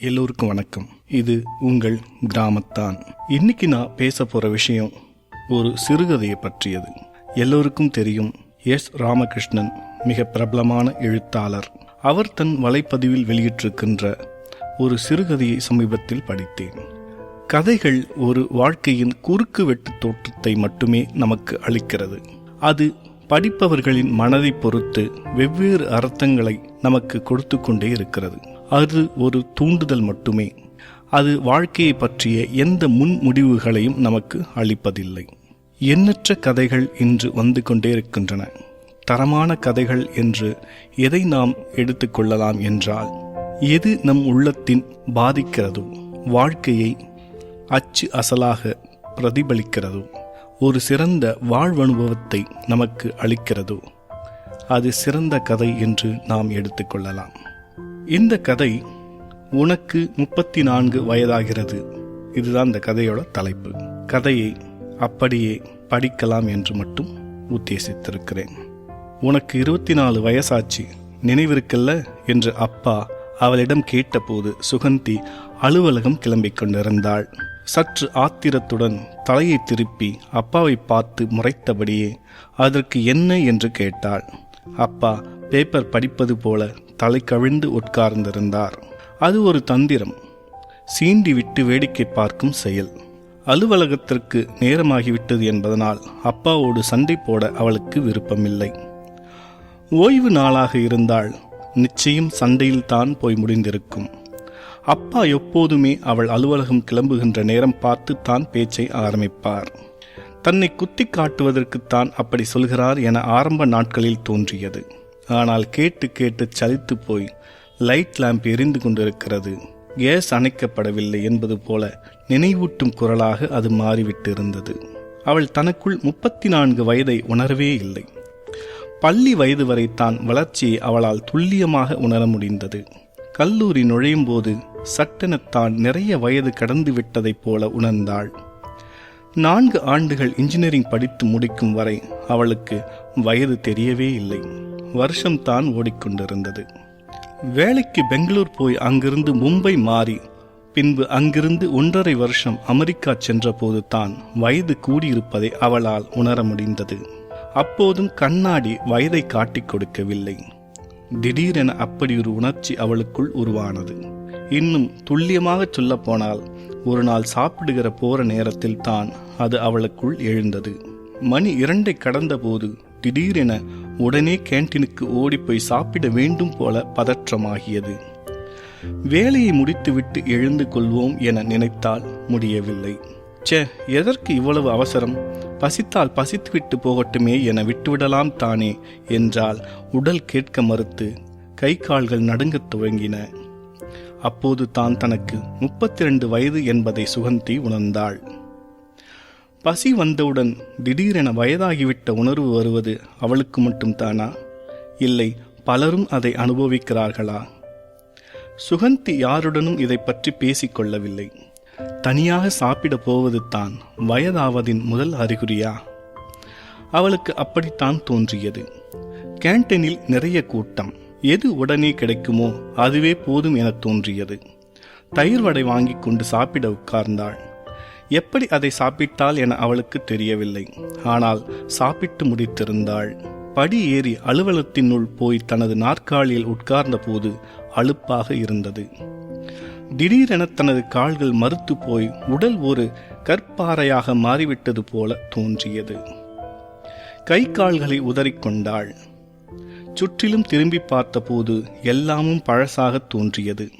எல்லோருக்கும் வணக்கம். இது உங்கள் கிராமத்தான். இன்னைக்கு நான் பேச போற விஷயம் ஒரு சிறுகதையை பற்றியது. எல்லோருக்கும் தெரியும் எஸ். ராமகிருஷ்ணன் மிக பிரபலமான எழுத்தாளர். அவர் தன் வலைப்பதிவில் வெளியிட்டிருக்கின்ற ஒரு சிறுகதையை சமீபத்தில் படித்தேன். கதைகள் ஒரு வாழ்க்கையின் குறுக்கு வெட்டு தோற்றத்தை மட்டுமே நமக்கு அளிக்கிறது. அது படிப்பவர்களின் மனதை பொறுத்து வெவ்வேறு அர்த்தங்களை நமக்கு கொடுத்து கொண்டே இருக்கிறது. அது ஒரு தூண்டுதல் மட்டுமே. அது வாழ்க்கையை பற்றிய எந்த முன் முடிவுகளையும் நமக்கு அளிப்பதில்லை. எண்ணற்ற கதைகள் இன்று வந்து கொண்டே இருக்கின்றன. தரமான கதைகள் என்று எதை நாம் எடுத்துக்கொள்ளலாம் என்றால் எது நம் உள்ளத்தின் பாதிக்கிறதோ வாழ்க்கையை அச்சு அசலாக பிரதிபலிக்கிறதோ ஒரு சிறந்த வாழ்வனுபவத்தை நமக்கு அளிக்கிறதோ அது சிறந்த கதை என்று நாம் எடுத்துக்கொள்ளலாம் இந்த கதை உனக்கு முப்பத்தி நான்கு வயதாகிறது. இதுதான் இந்த கதையோட தலைப்பு. கதையை அப்படியே படிக்கலாம் என்று மட்டும் உத்தேசித்திருக்கிறேன். உனக்கு இருபத்தி நாலு வயசாச்சு. நினைவிருக்கல்ல? என்று அப்பா அவளிடம் கேட்டபோது சுகந்தி அலுவலகம் கிளம்பிக் கொண்டிருந்தாள். சற்று ஆத்திரத்துடன் தலையை திருப்பி அப்பாவை பார்த்து முறைத்தபடியே அதற்கு என்ன? என்று கேட்டாள். அப்பா பேப்பர் படிப்பது போல தலை கவிழ்ந்து உட்கார்ந்திருந்தார். அது ஒரு தந்திரம். சீண்டி விட்டு வேடிக்கை பார்க்கும் செயல். அலுவலகத்திற்கு நேரமாகிவிட்டது என்பதனால் அப்பாவோடு சண்டை போட அவளுக்கு விருப்பமில்லை. ஓய்வு நாளாக இருந்தால் நிச்சயம் சண்டையில் தான் போய் முடிந்திருக்கும். அப்பா எப்போதுமே அவள் அலுவலகம் கிளம்புகின்ற நேரம் பார்த்து தான் பேச்சை ஆரம்பிப்பார். தன்னை குத்தி காட்டுவதற்குத்தான் அப்படி சொல்கிறார் என ஆரம்ப நாட்களில் தோன்றியது. ஆனால் கேட்டு கேட்டு சலித்து போய் லைட் லேம்ப் எரிந்து கொண்டிருக்கிறது. கேஸ் அணைக்கப்படவில்லை என்பது போல நினைவூட்டும் குரலாக அது மாறிவிட்டு இருந்தது அவள் தனக்குள் முப்பத்தி நான்கு வயதை உணரவே இல்லை. பள்ளி வயது வரைத்தான் வளர்ச்சியை அவளால் துல்லியமாக உணர முடிந்தது. கல்லூரி நுழையும் போது சட்டெனத்தான் நிறைய வயது கடந்து விட்டதைப் போல உணர்ந்தாள். நான்கு ஆண்டுகள் இன்ஜினியரிங் படித்து முடிக்கும் வரை அவளுக்கு வயது தெரியவே இல்லை. வருஷம் தான் ஓடிக்கொண்டிருந்தது. வேலைக்கு பெங்களூர் போய் அங்கிருந்து மும்பை மாறி பின்பு அங்கிருந்து ஒன்றரை வருஷம் அமெரிக்கா சென்றபோது தான் வயது கூடியிருப்பதை அவளால் உணர முடிந்தது. அப்போதும் கண்ணாடி வயதை காட்டிக் கொடுக்கவில்லை. திடீரென அப்படி ஒரு உணர்ச்சி அவளுக்குள் உருவானது. இன்னும் துல்லியமாக சொல்லப் போனால் ஒரு நாள் சாப்பிடுகிற போற நேரத்தில் தான் அது அவளுக்குள் எழுந்தது. மணி இரண்டை கடந்தபோது திடீரென உடனே கேன்டீனுக்கு ஓடிப்போய் சாப்பிட வேண்டும் போல பதற்றமாகியது. வேலையை முடித்துவிட்டு எழுந்து கொள்வோம் என நினைத்தால் முடியவில்லை. ச்சே எதற்கு இவ்வளவு அவசரம்? பசித்தால் பசித்துவிட்டு போகட்டுமே என விட்டுவிடலாம் தானே என்றால் உடல் கேட்க மறுத்து கை கால்கள் நடுங்கத் துவங்கின. அப்போது தான் தனக்கு முப்பத்தி ரெண்டு வயது என்பதை சுகந்தி உணர்ந்தாள். பசி வந்தவுடன் திடீரென வயதாகிவிட்ட உணர்வு வருவது அவளுக்கு மட்டும் தானா இல்லை பலரும் அதை அனுபவிக்கிறார்களா? சுகந்தி யாருடனும் இதை பற்றி பேசிக்கொள்ளவில்லை. தனியாக சாப்பிட போவது தான் வயதாவதின் முதல் அறிகுறியா? அவளுக்கு அப்படித்தான் தோன்றியது. கேன்டீனில் நிறைய கூட்டம். எது உடனே கிடைக்குமோ அதுவே போதும் என தோன்றியது. தயிர் வடை வாங்கி கொண்டு சாப்பிட உட்கார்ந்தாள். எப்படி அதை சாப்பிட்டாள் என அவளுக்கு தெரியவில்லை. ஆனால் சாப்பிட்டு முடித்திருந்தாள். படி ஏறி அலுவலகத்தினுள் போய் தனது நாற்காலியில் உட்கார்ந்த போது அலுப்பாக இருந்தது. திடீரென தனது கால்கள் மறுத்து போய் உடல் ஒரு கற்பாறையாக மாறிவிட்டது போல தோன்றியது. கை கால்களை உதறிக்கொண்டாள் சுற்றிலும் திரும்பி பார்த்தபோது எல்லாமும் பழசாக தோன்றியது.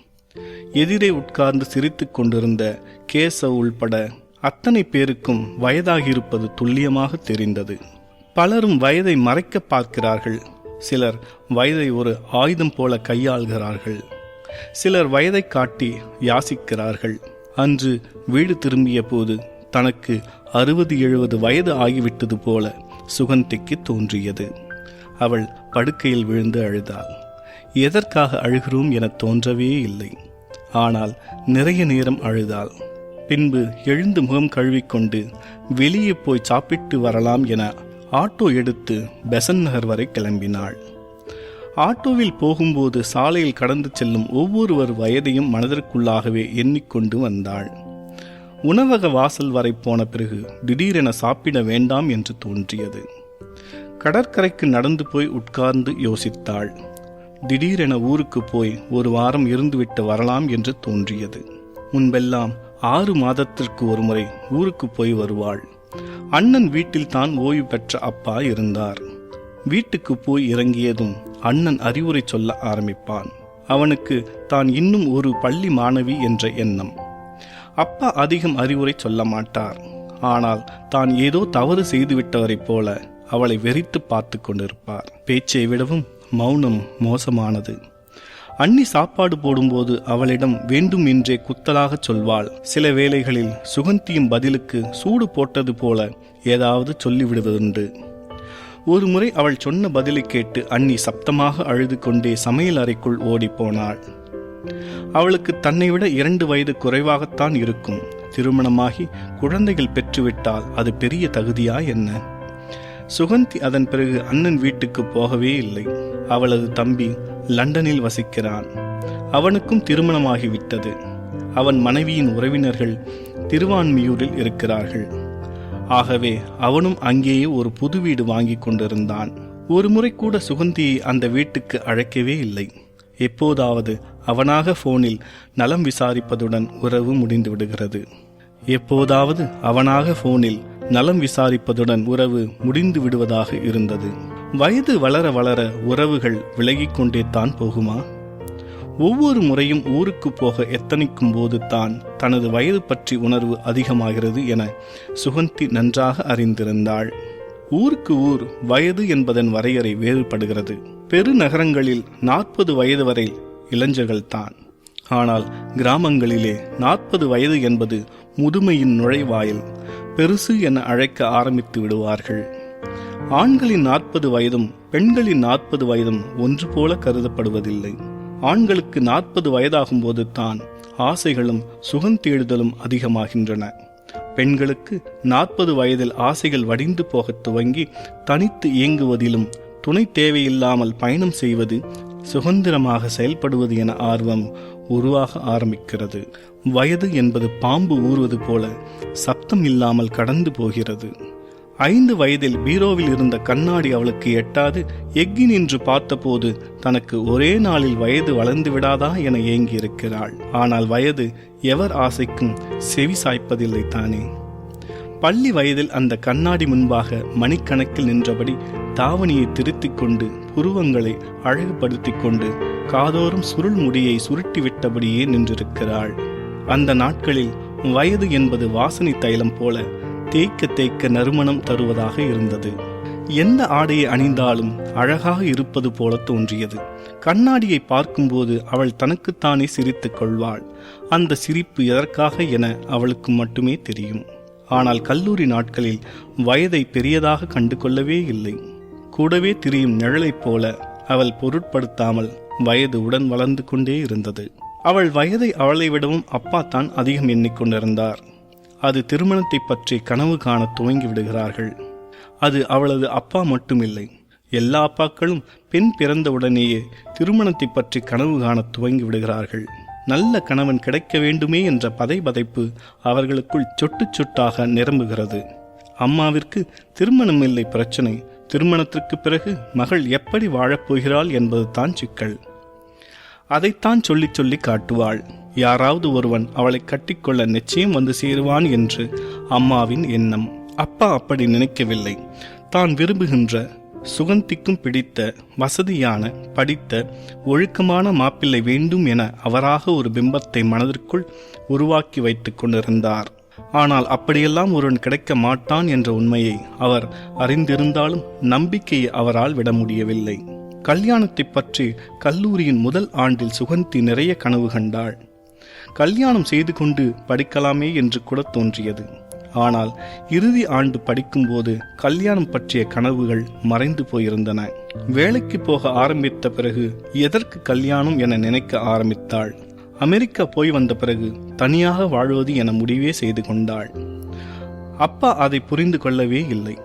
எதிரே உட்கார்ந்து சிரித்து கொண்டிருந்த கேசவ் உள்பட அத்தனை பேருக்கும் வயதாகியிருப்பது துல்லியமாக தெரிந்தது. பலரும் வயதை மறைக்க பார்க்கிறார்கள். சிலர் வயதை ஒரு ஆயுதம் போல கையாள்கிறார்கள். சிலர் வயதை காட்டி யாசிக்கிறார்கள். அன்று வீடு திரும்பிய போது தனக்கு அறுபது எழுபது வயது ஆகிவிட்டது போல சுகந்திக்கு தோன்றியது. அவள் படுக்கையில் விழுந்து அழுதாள். எதற்காக அழுகிறோம் என தோன்றவே இல்லை. ஆனால் நிறைய நேரம் அழுதாள். பின்பு எழுந்து முகம் கழுவிக்கொண்டு வெளியே போய் சாப்பிட்டு வரலாம் என ஆட்டோ எடுத்து பெசன் நகர் வரை கிளம்பினாள். ஆட்டோவில் போகும்போது சாலையில் கடந்து செல்லும் ஒவ்வொருவர் வயதையும் மனதிற்குள்ளாகவே எண்ணிக்கொண்டு வந்தாள். உணவக வாசல் வரை போன பிறகு திடீரென சாப்பிட வேண்டாம் என்று தோன்றியது. கடற்கரைக்கு நடந்து போய் உட்கார்ந்து யோசித்தாள். திடீரென ஊருக்கு போய் ஒரு வாரம் இருந்துவிட்டு வரலாம் என்று தோன்றியது. முன்பெல்லாம் ஆறு மாதத்திற்கு ஒருமுறை ஊருக்கு போய் வருவாள். அண்ணன் வீட்டில் தான் ஓய்வு பெற்ற அப்பா இருந்தார். வீட்டுக்கு போய் இறங்கியதும் அண்ணன் அறிவுரை சொல்ல ஆரம்பிப்பான். அவனுக்கு தான் இன்னும் ஒரு பள்ளி மாணவி என்ற எண்ணம். அப்பா அதிகம் அறிவுரை சொல்ல மாட்டார். ஆனால் தான் ஏதோ தவறு செய்துவிட்டவரைப் போல அவளை வெறித்து பார்த்து கொண்டிருப்பார். பேச்சை விடவும் மௌனம் மோசமானது. அண்ணி சாப்பாடு போடும்போது அவளிடம் வேண்டும் என்றே குத்தலாக சொல்வாள். சில வேளைகளில் சுகந்தியும் பதிலுக்கு சூடு போட்டது போல ஏதாவது சொல்லிவிடுவதுண்டு. ஒரு முறை அவள் சொன்ன பதிலை கேட்டு அண்ணி சப்தமாக அழுது கொண்டே சமையல் அறைக்குள் ஓடிப்போனாள் அவளுக்கு தன்னை விட இரண்டு வயது குறைவாகத்தான் இருக்கும். திருமணமாகி குழந்தைகள் பெற்றுவிட்டால் அது பெரிய தகுதியா என்ன? சுகந்தி அதன் பிறகு அண்ணன் வீட்டுக்கு போகவே இல்லை. அவளது தம்பி லண்டனில் வசிக்கிறான். அவனுக்கும் திருமணமாகிவிட்டது. அவன் மனைவியின் உறவினர்கள் திருவான்மியூரில் இருக்கிறார்கள். ஆகவே அவனும் அங்கேயே ஒரு புது வீடு வாங்கி கொண்டிருந்தான். ஒரு முறை கூட சுகந்தியை அந்த வீட்டுக்கு அழைக்கவே இல்லை. எப்போதாவது அவனாக போனில் நலம் விசாரிப்பதுடன் உறவு முடிந்து விடுகிறது எப்போதாவது அவனாக போனில் நலம் விசாரிப்பதுடன் உறவு முடிந்து விடுவதாக இருந்தது. வயது வளர வளர உறவுகள் விலகிக் கொண்டே தான் போகுமா? ஒவ்வொரு முறையும் ஊருக்கு போக எத்தனிக்கும் போது தான் தனது வயது பற்றி உணர்வு அதிகமாகிறது என சுகந்தி நன்றாக அறிந்திருந்தாள். ஊருக்கு ஊர் வயது என்பதன் வரையறை வேறுபடுகிறது. பெருநகரங்களில் நாற்பது வயது வரை இளைஞர்கள் தான். ஆனால் கிராமங்களிலே நாற்பது வயது என்பது முதுமையின் நுழைவாயில் பெருசு என அழைக்க ஆரம்பித்து விடுவார்கள். ஆண்களின் நாற்பது வயதும் பெண்களின் நாற்பது வயதும் ஒன்று போல கருதப்படுவதில்லை. ஆண்களுக்கு நாற்பது வயதாகும் போது தான் ஆசைகளும் சுகம் தேடுதலும் அதிகமாகின்றன. பெண்களுக்கு நாற்பது வயதில் ஆசைகள் வடிந்து போகத் துவங்கி தனித்து இயங்குவதிலும் துணை தேவையில்லாமல் பயணம் செய்வது சுதந்திரமாக செயல்படுவது என ஆர்வம் உருவாக ஆரம்பிக்கிறது. வயது என்பது பாம்பு ஊறுவது போல சப்தம் இல்லாமல் கடந்து போகிறது. ஐந்து வயதில் பீரோவில் இருந்த கண்ணாடி அவளுக்கு எட்டாது எக்கி நின்று பார்த்தபோது தனக்கு ஒரே நாளில் வயது வளர்ந்து விடாதா என ஏங்கியிருக்கிறாள். ஆனால் வயது எவர் ஆசைக்கும் செவி சாய்ப்பதில்லை தானே. பள்ளி வயதில் அந்த கண்ணாடி முன்பாக மணிக்கணக்கில் நின்றபடி தாவணியை திருத்திக் கொண்டு புருவங்களை அழகுபடுத்திக் கொண்டு காதோறும் சுருள் முடியை சுருட்டிவிட்டபடியே நின்றிருக்கிறாள். அந்த நாட்களில் வயது என்பது வாசனை தைலம் போல தேய்க்க தேய்க்க நறுமணம் தருவதாக இருந்தது. எந்த ஆடையை அணிந்தாலும் அழகாக இருப்பது போல தோன்றியது. கண்ணாடியை பார்க்கும்போது அவள் தனக்குத்தானே சிரித்துக் கொள்வாள். அந்த சிரிப்பு எதற்காக என அவளுக்கு மட்டுமே தெரியும். ஆனால் கல்லூரி நாட்களில் வயதை பெரியதாக கண்டு கொள்ளவே இல்லை. கூடவே திரியும் நிழலைப் போல அவள் பொருட்படுத்தாமல் வயது உடன் வளர்ந்து கொண்டே இருந்தது. அவள் வயதை அவளை விடவும் அப்பா தான் அதிகம் எண்ணிக்கொண்டிருந்தார். அது திருமணத்தை பற்றி கனவு காண துவங்கி விடுகிறார்கள். அது அவளது அப்பா மட்டுமில்லை. எல்லா அப்பாக்களும் பெண் பிறந்தவுடனேயே திருமணத்தை பற்றி கனவு காண துவங்கி விடுகிறார்கள். நல்ல கணவன் கிடைக்க வேண்டுமே என்ற பதைபதைப்பு அவர்களுக்குள் சொட்டு சொட்டாக நிரம்புகிறது. அம்மாவிற்கு திருமணம் இல்லை பிரச்சனை. திருமணத்திற்கு பிறகு மகள் எப்படி வாழப்போகிறாள் என்பது தான் சிக்கல். அதைத்தான் சொல்லி சொல்லி காட்டுவாள். யாராவது ஒருவன் அவளை கட்டிக்கொள்ள நிச்சயம் வந்து சேருவான் என்று அம்மாவின் எண்ணம். அப்பா அப்படி நினைக்கவில்லை. தான் விரும்புகின்ற சுகந்திக்கும் பிடித்த வசதியான படித்த ஒழுக்கமான மாப்பிள்ளை வேண்டும் என அவராக ஒரு பிம்பத்தை மனதிற்குள் உருவாக்கி வைத்துக் கொண்டிருந்தார். ஆனால் அப்படியெல்லாம் ஒருவன் கிடைக்க மாட்டான் என்ற உண்மையை அவர் அறிந்திருந்தாலும் நம்பிக்கையை அவரால் விட முடியவில்லை. கல்யாணத்தை பற்றி கல்லூரியின் முதல் ஆண்டில் சுகந்தி நிறைய கனவு கண்டாள். கல்யாணம் செய்து கொண்டு படிக்கலாமே என்று கூட தோன்றியது. ஆனால் இறுதி ஆண்டு படிக்கும்போது கல்யாணம் பற்றிய கனவுகள் மறைந்து போயிருந்தன. வேலைக்கு போக ஆரம்பித்த பிறகு எதற்கு கல்யாணம் என நினைக்க ஆரம்பித்தாள். அமெரிக்கா போய் வந்த பிறகு தனியாக வாழ்வது என முடிவே செய்து கொண்டாள். அப்பா அதை புரிந்து கொள்ளவே இல்லை.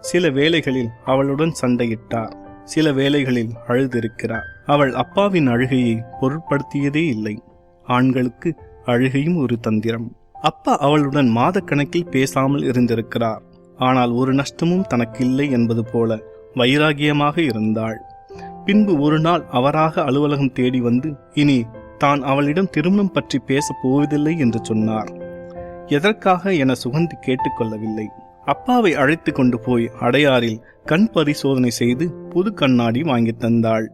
சில வேளைகளில் அவளுடன் சண்டையிட்டார் சில வேளைகளில் அழுதிருக்கிறார் அவள் அப்பாவின் அழுகையை பொருட்படுத்தியதே இல்லை. ஆண்களுக்கு அழுகையும் ஒரு தந்திரம். அப்பா அவளுடன் மாதக்கணக்கில் பேசாமல் இருந்திருக்கிறார். ஆனால் ஒரு நஷ்டமும் தனக்கு இல்லை என்பது போல வைராகியமாக இருந்தாள். பின்பு ஒரு நாள் அவராக அலுவலகம் தேடி வந்து இனி தான் அவளிடம் திருமணம் பற்றி பேசப் போவதில்லை என்று சொன்னார். எதற்காக என சுகந்தி கேட்டுக்கொள்ளவில்லை. அப்பாவை அழைத்து கொண்டு போய் அடையாறில் கண் பரிசோதனை செய்து புது கண்ணாடி வாங்கி தந்தாள்.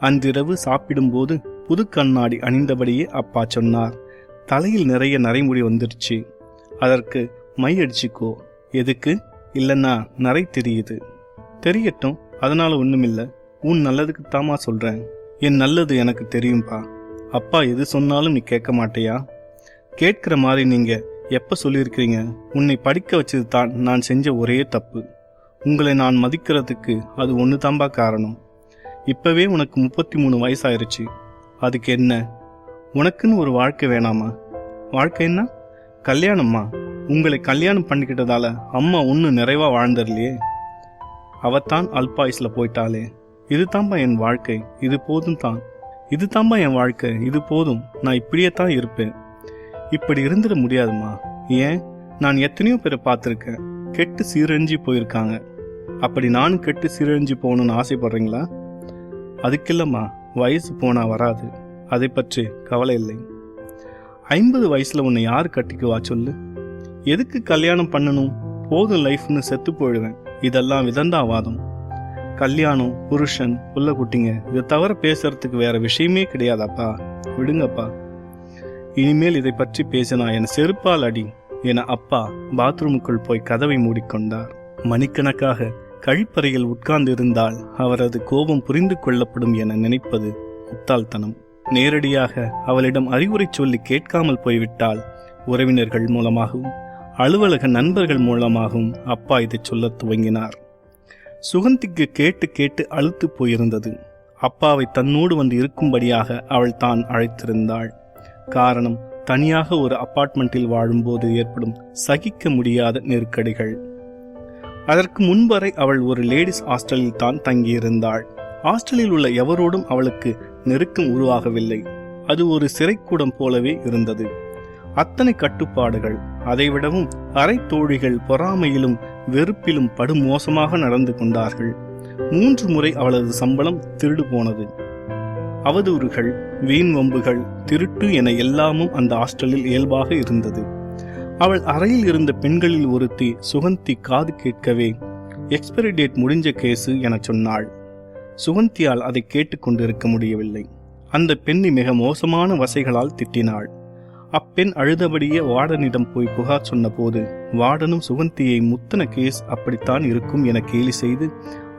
அன்றிரவு சாப்பிடும்போது புது கண்ணாடி அணிந்தபடியே அப்பா சொன்னார். தலையில் நிறைய நரைமுடி வந்துடுச்சு. அதற்கு மை அடிச்சுக்கோ. எதுக்கு? இல்லைன்னா நரை தெரியுது. தெரியட்டும் அதனால ஒன்றுமில்லை உன் நல்லதுக்கு தாமா சொல்கிறேன் என் நல்லது எனக்கு தெரியும்பா. அப்பா எது சொன்னாலும் நீ கேட்க மாட்டியா? கேட்கிற மாதிரி நீங்கள் எப்போ சொல்லியிருக்கிறீங்க? உன்னை படிக்க வச்சது தான் நான் செஞ்ச ஒரே தப்பு. உங்களை நான் மதிக்கிறதுக்கு அது ஒன்று தாம்பா காரணம். இப்போவே உனக்கு முப்பத்தி மூணு வயசாயிருச்சு. அதுக்கு என்ன? உனக்குன்னு ஒரு வாழ்க்கை வேணாமா? வாழ்க்கை என்ன? கல்யாணம்மா. உங்களை கல்யாணம் பண்ணிக்கிட்டதால அம்மா ஒன்றும் நிறைவாக வாழ்ந்துடலையே. அவத்தான் அல்பாயுஸில் போயிட்டாளே. இது தாம்பா என் வாழ்க்கை. இது போதும் தான். இது தாம்பா என் வாழ்க்கை. இது போதும். நான் இப்படியே தான் இருப்பேன். இப்படி இருந்துட முடியாதுமா. ஏன்? நான் எத்தனையோ பேரை பார்த்துருக்கேன். கெட்டு சீரழிஞ்சு போயிருக்காங்க. அப்படி நானும் கெட்டு சீரழிஞ்சு போகணும்னு ஆசைப்படுறீங்களா? அதுக்கில்லம்மா. வயசு போனால் வராது. அதை பற்றி கவலை இல்லை. ஐம்பது வயசுல உன்னை யார் கட்டிக்குவா சொல்லு. எதுக்கு கல்யாணம் பண்ணணும்? போதும் லைஃப்னு செத்து போயிடுவேன். இதெல்லாம் விதந்தாவாதம் கல்யாணம் புருஷன் புள்ள குட்டிங்க இதை தவிர பேசுறதுக்கு வேற விஷயமே கிடையாதாப்பா. விடுங்கப்பா. இனிமேல் இதை பற்றி பேசினா என் செருப்பால் அடி. என அப்பா பாத்ரூமுக்குள் போய் கதவை மூடிக்கொண்டார். மணிக்கணக்காக கழிப்பறையில் உட்கார்ந்து இருந்தால் அவரது கோபம் புரிந்து கொள்ளப்படும் என நினைப்பது முட்டாள்தனம். நேரடியாக அவளிடம் அறிவுரை சொல்லி கேட்காமல் போய்விட்டால் உறவினர்கள் மூலமாகவும் அலுவலக நண்பர்கள் மூலமாகவும் அப்பா இதை சொல்லத் துவங்கினார். சுகந்திக்கு கேட்டு கேட்டு அழுத்து போயிருந்தது. அப்பாவை தன்னோடு வந்து இருக்கும்படியாக அவள் தான் அழைத்திருந்தாள். காரணம் தனியாக ஒரு அப்பார்ட்மெண்ட்டில் வாழும்போது ஏற்படும் சகிக்க முடியாத நெருக்கடிகள். அதற்கு முன்வரை அவள் ஒரு லேடிஸ் ஹாஸ்டலில் தான் தங்கியிருந்தாள். ஹாஸ்டலில் உள்ள எவரோடும் அவளுக்கு நெருக்கம் உருவாகவில்லை. அது ஒரு சிறைக்கூடம் போலவே இருந்தது. அத்தனை கட்டுப்பாடுகள் அதைவிடவும் அரை தோழிகள் பொறாமையிலும் வெறுப்பிலும் படுமோசமாக நடந்து கொண்டார்கள். மூன்று முறை அவளது சம்பளம் திருடு போனது. அவதூறுகள் வீண் வம்புகள் திருட்டு என எல்லாமும் அந்த ஹாஸ்டலில் இயல்பாக இருந்தது. அவள் அறையில் இருந்த பெண்களில் ஒருத்தி சுகந்தி காது கேட்கவே எக்ஸ்பைரி டேட் முடிஞ்ச கேசு என சொன்னாள். சுகந்தியால் அதை கேட்டுக்கொண்டிருக்க முடியவில்லை. அந்த பெண்ணை மிக மோசமான வசைகளால் திட்டினாள். அப்பெண் அழுதபடியே வார்டனிடம் போய் புகார் சொன்னபோது வார்டனும் சுகந்தியை முத்தன கேஸ் அப்படித்தான் இருக்கும் என கேலி செய்து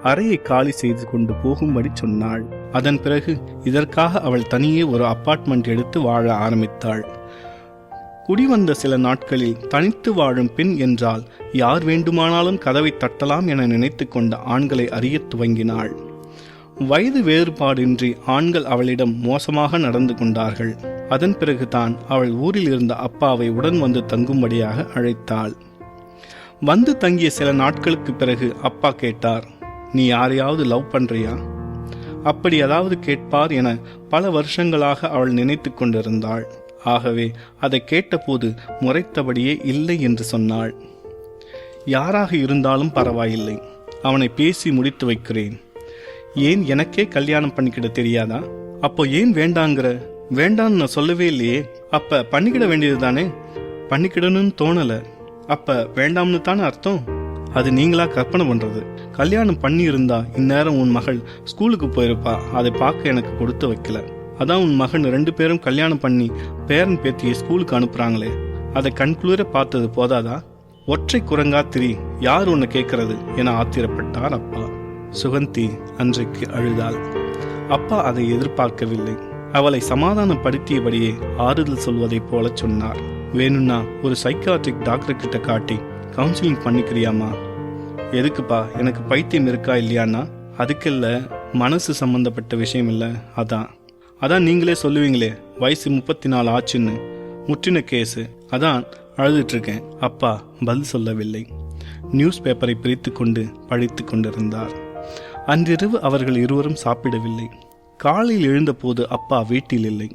அறையை காலி செய்து கொண்டு போகும்படி சொன்னாள். அதன் பிறகு இதற்காக அவள் தனியே ஒரு அபார்ட்மெண்ட் எடுத்து வாழ ஆரம்பித்தாள். குடிவந்த சில நாட்களில் தனித்து வாழும் பெண் என்றால் யார் வேண்டுமானாலும் கதவை தட்டலாம் என நினைத்து கொண்ட ஆண்களை அறியத் துவங்கினாள். வயது வேறுபாடின்றி ஆண்கள் அவளிடம் மோசமாக நடந்து கொண்டார்கள். அதன் பிறகுதான் அவள் ஊரில் இருந்த அப்பாவை உடன் வந்து தங்கும்படியாக அழைத்தாள். வந்து தங்கிய சில நாட்களுக்கு பிறகு அப்பா கேட்டார் நீ யாரையாவது லவ் பண்றியா? அப்படி ஏதாவது கேட்பார் என பல வருஷங்களாக அவள் நினைத்து கொண்டிருந்தாள். ஆகவே அதை கேட்டபோது முறைத்தபடியே இல்லை என்று சொன்னாள். யாராக இருந்தாலும் பரவாயில்லை. அவனை பேசி முடித்து வைக்கிறேன். ஏன் எனக்கே கல்யாணம் பண்ணிக்கிட தெரியாதா? அப்போ ஏன் வேண்டாங்கிற? வேண்டான்னு நான் சொல்லவே இல்லையே. அப்ப பண்ணிக்கிட வேண்டியது தானே பண்ணிக்கிடணும்னு தோணல. அப்ப வேண்டாம்னு தானே அர்த்தம்? அது நீங்களா கற்பனை பண்றது. கல்யாணம் பண்ணி இருந்தா இந்நேரம் உன் மகள் ஸ்கூலுக்கு போயிருப்பா. அதை பார்க்க எனக்கு கொடுத்து வைக்கல. அதான் உன் மகன் ரெண்டு பேரும் கல்யாணம் பண்ணி பேரன் பேத்தியை ஸ்கூலுக்கு அனுப்புறாங்களே. அதை கண்குளிர பார்த்தது போதாதா? ஒற்றை குரங்கா திரி யார் உன்னை கேட்கறது? என ஆத்திரப்பட்டார் அப்பா. சுகந்தி அன்றைக்கு அழுதாள். அப்பா அதை எதிர்பார்க்கவில்லை. அவளை சமாதானப்படுத்தியபடியே ஆறுதல் சொல்வதைப் போல சொன்னார். வேணும்னா ஒரு சைக்காட்ரிக் டாக்டர் கிட்ட காட்டி கவுன்சிலிங் பண்ணிக்கிறியாமா எதுக்குப்பா எனக்கு பைத்தியம் இருக்கா இல்லையான்னா அதுக்கில்ல மனசு சம்பந்தப்பட்ட விஷயம் இல்லை அதான். அதான் நீங்களே சொல்லுவீங்களே வயசு முப்பத்தி நாலு ஆச்சுன்னு. முற்றின கேஸு. அதான் அழுதுட்டுருக்கேன் அப்பா பதில் சொல்லவில்லை. நியூஸ் பேப்பரை பிரித்து கொண்டு படித்து கொண்டிருந்தார். அன்றிரவு அவர்கள் இருவரும் சாப்பிடவில்லை. காலையில் எழுந்தபோது அப்பா வீட்டில் இல்லை.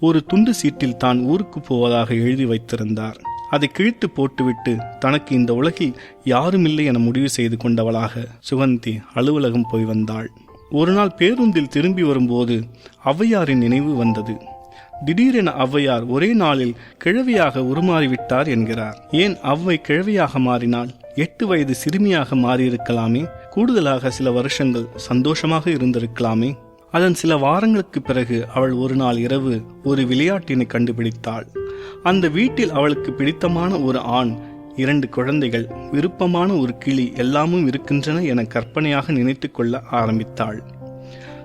ஒரு துண்டு சீட்டில் தான் ஊருக்கு போவதாக எழுதி வைத்திருந்தார். அதை கிழித்து போட்டுவிட்டு தனக்கு இந்த உலகில் யாருமில்லை என முடிவு செய்து கொண்டவளாக சுகந்தி அலுவலகம் போய் வந்தாள். ஒரு நாள் பேருந்தில் திரும்பி வரும்போது ஔவையாரின் நினைவு வந்தது. திடீரென ஔவையார் ஒரே நாளில் கிழவியாக உருமாறிவிட்டார் என்கிறார். ஏன் ஔவை கிழவியாக மாறினால்? எட்டு வயது சிறுமியாக மாறியிருக்கலாமே. கூடுதலாக சில வருஷங்கள் சந்தோஷமாக இருந்திருக்கலாமே. அதன் சில வாரங்களுக்கு பிறகு அவள் ஒரு நாள் இரவு ஒரு விளையாட்டினை கண்டுபிடித்தாள். அந்த வீட்டில் அவளுக்கு பிடித்தமான ஒரு ஆண் இரண்டு குழந்தைகள் விருப்பமான ஒரு கிளி எல்லாமும் இருக்கின்றன என கற்பனையாக நினைத்து கொள்ள ஆரம்பித்தாள்.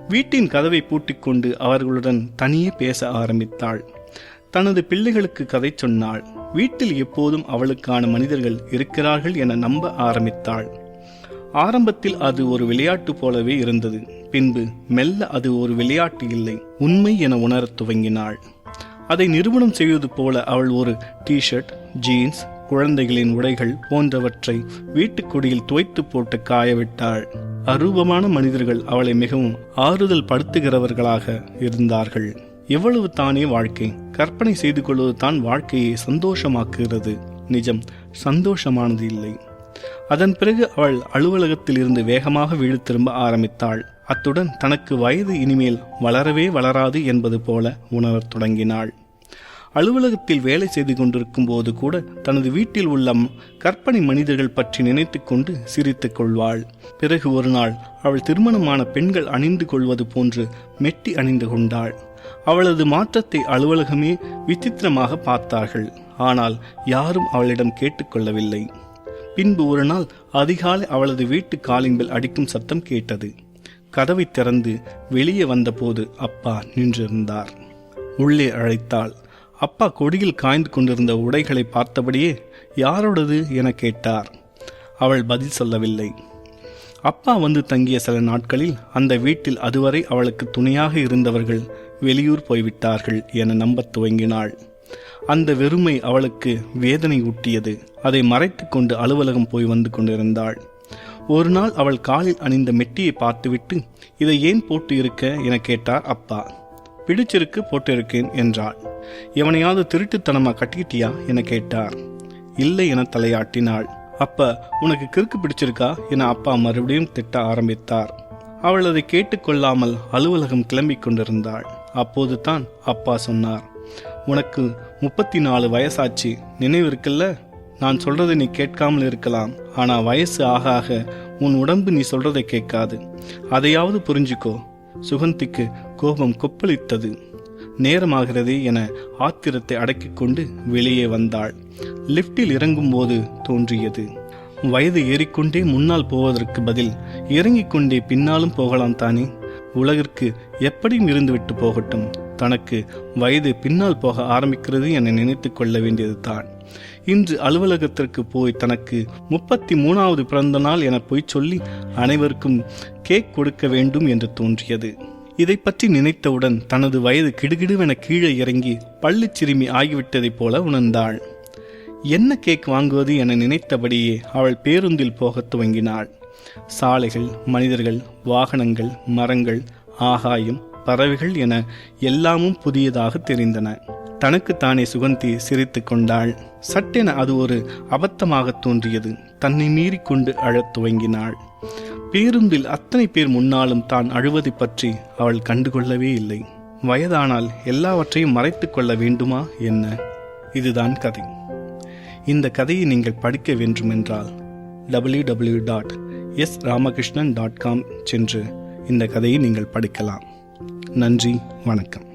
வீட்டின் கதவை பூட்டிக்கொண்டு அவர்களுடன் தனியே பேச ஆரம்பித்தாள். தனது பிள்ளைகளுக்கு கதை சொன்னாள். வீட்டில் எப்போதும் அவளுக்கான மனிதர்கள் இருக்கிறார்கள் என நம்ப ஆரம்பித்தாள். ஆரம்பத்தில் அது ஒரு விளையாட்டு போலவே இருந்தது. பின்பு மெல்ல அது ஒரு விளையாட்டு இல்லை உண்மை என உணரத் துவங்கினாள். அதை நிறுவனம் செய்வது போல அவள் ஒரு ஷர்ட் ஜீன்ஸ் குழந்தைகளின் உடைகள் போன்றவற்றை வீட்டுக்குடியில் துவைத்து போட்டு காயவிட்டாள். அரூபமான மனிதர்கள் அவளை மிகவும் ஆறுதல் படுத்துகிறவர்களாக இருந்தார்கள். எவ்வளவு தானே வாழ்க்கை. கற்பனை செய்து கொள்வது தான் வாழ்க்கையை சந்தோஷமாக்குகிறது. நிஜம் சந்தோஷமானது இல்லை. அதன் பிறகு அவள் அலுவலகத்தில் இருந்து வேகமாக வீடு திரும்ப ஆரம்பித்தாள். அத்துடன் தனக்கு வயது இனிமேல் வளரவே வளராது என்பது போல உணரத் தொடங்கினாள். அலுவலகத்தில் வேலை செய்து கொண்டிருக்கும் போது கூட தனது வீட்டில் உள்ள கற்பனை மனிதர்கள் பற்றி நினைத்து கொண்டு சிரித்துக் கொள்வாள். பிறகு ஒரு நாள் அவள் திருமணமான பெண்கள் அணிந்து கொள்வது போன்று மெட்டி அணிந்து கொண்டாள். அவளது மாற்றத்தை அலுவலகமே விசித்திரமாக பார்த்தார்கள். ஆனால் யாரும் அவளிடம் கேட்டுக்கொள்ளவில்லை பின்பு ஒரு நாள் அதிகாலை அவளது வீட்டு காலிங்கில் அடிக்கும் சத்தம் கேட்டது. கதவை திறந்து வெளியே வந்தபோது அப்பா நின்றிருந்தார். உள்ளே அழைத்தாள். அப்பா கொடியில் காய்ந்து கொண்டிருந்த உடைகளை பார்த்தபடியே யாரோடது என கேட்டார். அவள் பதில் சொல்லவில்லை. அப்பா வந்து தங்கிய சில நாட்களில் அந்த வீட்டில் அதுவரை அவளுக்கு துணையாக இருந்தவர்கள் வெளியூர் போய்விட்டார்கள் என நம்பத் துவங்கினாள். அந்த வெறுமை அவளுக்கு வேதனை ஊட்டியது. அதை மறைத்து கொண்டு அலுவலகம் போய் வந்து கொண்டிருந்தாள். ஒரு நாள் அவள் காலில் அணிந்த மெட்டியை பார்த்துவிட்டு இதை ஏன் போட்டு இருக்க? என கேட்டார் அப்பா. பிடிச்சிருக்கு போட்டிருக்கேன் என்றாள். எவனையாவது திருட்டுத்தனமா கட்டிக்கிட்டியா? என கேட்டார். இல்லை என தலையாட்டினாள். அப்ப உனக்கு கிறுக்கு பிடிச்சிருக்கா? என அப்பா மறுபடியும் திட்ட ஆரம்பித்தார். அவள் அதை கேட்டுக்கொள்ளாமல் அலுவலகம் கிளம்பிக் கொண்டிருந்தாள். அப்போது தான் அப்பா சொன்னார். உனக்கு முப்பத்தி நாலு வயசாச்சு. நினைவு இருக்குல்ல நான் சொல்றதை நீ கேட்காமல் இருக்கலாம். ஆனா வயசு ஆக ஆக உன் உடம்பு நீ சொல்றதை கேட்காது. அதையாவது புரிஞ்சுக்கோ. சுகந்திக்கு கோபம் கொப்பளித்தது. நேரமாகிறதே என ஆத்திரத்தை அடக்கிக் கொண்டு வெளியே வந்தாள். லிப்டில் இறங்கும்போது தோன்றியது. வயது ஏறிக்கொண்டே முன்னால் போவதற்கு பதில் இறங்கிக் கொண்டே பின்னாலும் போகலாம் தானே? உலகிற்கு எப்படியும் இருந்துவிட்டு போகட்டும். தனக்கு வயது பின்னால் போக ஆரம்பிக்கிறது என நினைத்து கொள்ள வேண்டியது தான் இன்று அலுவலகத்திற்கு போய் தனக்கு முப்பத்தி மூணாவது பிறந்த நாள் என பொய் சொல்லி அனைவருக்கும் கேக் கொடுக்க வேண்டும் என்று தோன்றியது. இதை பற்றி நினைத்தவுடன் தனது வயது கிடுகிடுவென கீழே இறங்கி பள்ளி சிறுமி ஆகிவிட்டதைப் போல உணர்ந்தாள். என்ன கேக் வாங்குவது? என நினைத்தபடியே அவள் பேருந்தில் போகத் துவங்கினாள். சாலைகள் மனிதர்கள் வாகனங்கள் மரங்கள் ஆகாயம் பறவைகள் என எல்லாமும் புதியதாக தெரிந்தன. தனக்குத்தானே சுகந்தி சிரித்து கொண்டாள். சட்டென அது ஒரு அபத்தமாக தோன்றியது. தன்னை மீறிக்கொண்டு அழத் துவங்கினாள். பேருந்தில் அத்தனை பேர் முன்னாலும் தான் அழுவதை பற்றி அவள் கண்டுகொள்ளவே இல்லை. வயதானால் எல்லாவற்றையும் மறைத்து கொள்ள வேண்டுமா என்ன? இதுதான் கதை. இந்த கதையை நீங்கள் படிக்க வேண்டுமென்றால் W W dot S Ramakrishnan dot com சென்று இந்த கதையை நீங்கள் படிக்கலாம். நன்றி வணக்கம்.